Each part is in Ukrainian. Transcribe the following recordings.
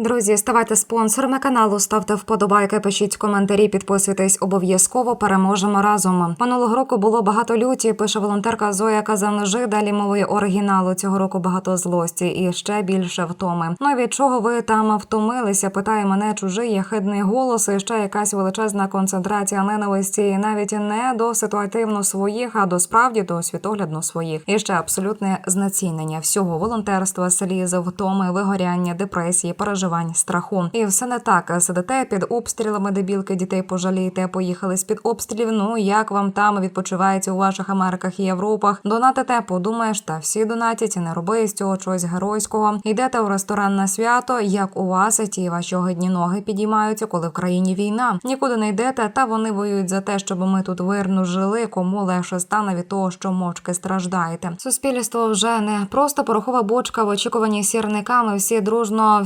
Друзі, ставайте спонсорами каналу, ставте вподобайки, пишіть коментарі, підписуйтесь обов'язково. Переможемо разом. Минулого року було багато люті. Пише волонтерка Зоя Казанжи. Далі мовою оригіналу цього року багато злості і ще більше втоми. Ну від чого ви там втомилися? Питає мене чужий яхидний голос. І ще якась величезна концентрація ненависті, і навіть не до ситуативно своїх, а до справді до світоглядно своїх. І ще абсолютне знецінення всього волонтерства, сліз, втоми, вигоряння, депресії, переживань, страху. І все не так. Сидите під обстрілами, дебілки дітей пожалієте, поїхали з під обстрілів. Ну як вам там відпочивається у ваших Америках і Європах? Донатите, подумаєш, та всі донатять, не роби з цього чогось геройського. Йдете в ресторан на свято. Як у вас ті ваші огидні ноги підіймаються, коли в країні війна? Нікуди не йдете, та вони воюють за те, щоб ми тут вирно жили. Кому легше стане від того, що мовчки страждаєте. Суспільство вже не просто порохова бочка в очікуванні сірниками. Всі дружно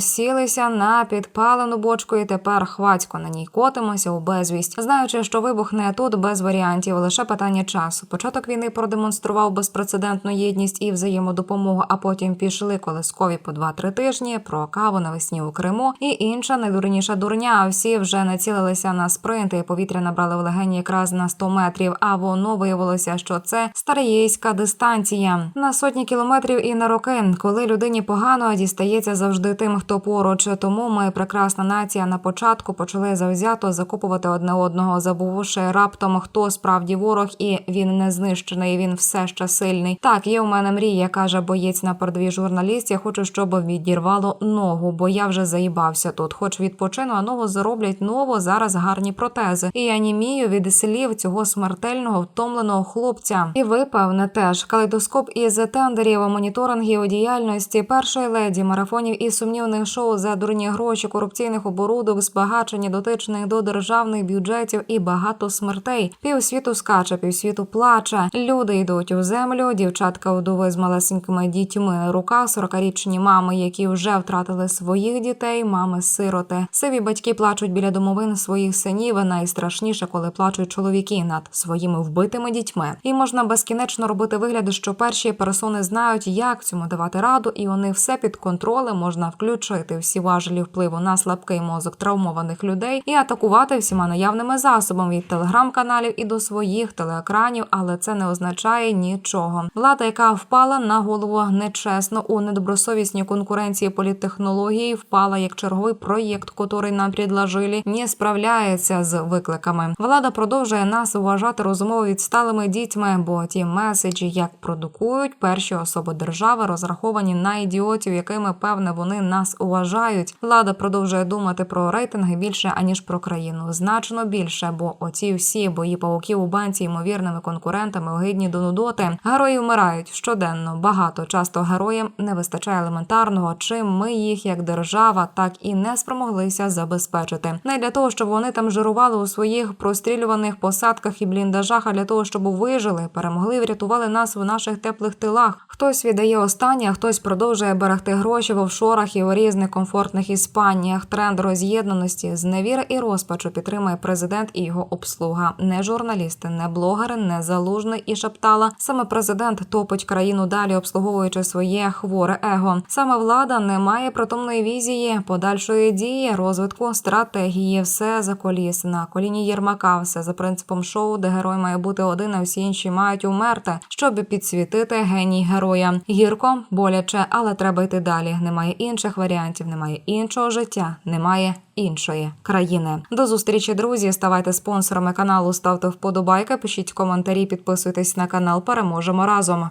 всілися на підпалену бочку, і тепер хвацько на ній котимося у безвість, знаючи, що вибухне тут без варіантів, лише питання часу. Початок війни продемонстрував безпрецедентну єдність і взаємодопомогу. А потім пішли колискові по 2-3 тижні про каву навесні у Криму і інша найдурніша дурня. Всі вже націлилися на спринти. Повітря набрали в легені якраз на 100 метрів. А воно виявилося, що це старієйська дистанція на сотні кілометрів і на роки, коли людині погано дістається завжди тим, хто поруч. Тому ми, прекрасна нація, на початку почали завзято закопувати одне одного, забувши раптом, хто справді ворог, і він не знищений. Він все ще сильний. Так, є у мене мрія, каже боєць на передовій журналіст. Я хочу, щоб відірвало ногу, бо я вже заїбався тут. Хоч відпочину, а ногу зароблять ново зараз гарні протези. І я німію від слів цього смертельного втомленого хлопця. І ви, певне, теж калейдоскоп із тендерів, моніторингів діяльності першої леді, марафонів і сумнівних шоу за дурні гроші, корупційних оборудок, збагачення дотичних до державних бюджетів і багато смертей. Півсвіту скаче, півсвіту плаче. Люди йдуть у землю. Дівчатка вдови з малесенькими дітьми на руках, 40-річні мами, які вже втратили своїх дітей, мами сироти. Сиві батьки плачуть біля домовин своїх синів. Найстрашніше, коли плачуть чоловіки над своїми вбитими дітьми. І можна безкінечно робити вигляд, що перші персони знають, як цьому давати раду, і вони все під контролем можна включити всі важелі впливу на слабкий мозок травмованих людей і атакувати всіма наявними засобами від телеграм-каналів і до своїх телеекранів, але це не означає нічого. Влада, яка впала на голову нечесно у недобросовісній конкуренції політтехнології, впала як черговий проєкт, котрий нам предложили, не справляється з викликами. Влада продовжує нас вважати розумово відсталими дітьми, бо ті меседжі, як продукують перші особи держави, розраховані на ідіотів, якими певне вони нас вважають. Влада продовжує думати про рейтинги більше аніж про країну. Значно більше, бо оці всі бої пауків у банці ймовірними конкурентами огидні до нудоти. Герої вмирають щоденно. Багато часто героям не вистачає елементарного, чим ми їх як держава, так і не спромоглися забезпечити. Не для того, щоб вони там жирували у своїх прострілюваних посадках і бліндажах, а для того, щоб вижили, перемогли, врятували нас в наших теплих тилах. Хтось віддає останнє, хтось продовжує берегти гроші в офшорах і в різних комфортних іспаніях. Тренд роз'єднаності, зневіри і розпачу підтримує президент і його обслуга. Не журналісти, не блогери, не залужний і шептала. Саме президент топить країну далі, обслуговуючи своє хворе его. Саме влада не має притомної візії, подальшої дії, розвитку стратегії. Все за коліс на коліні Єрмака. Все за принципом шоу, де герой має бути один, а всі інші мають умерти, щоб підсвітити геній героя. Гірко, боляче, але треба йти далі. Немає інших варіантів, немає іншого життя, немає іншої країни. До зустрічі, друзі. Ставайте спонсорами каналу, ставте вподобайки, пишіть коментарі, підписуйтесь на канал. Переможемо разом.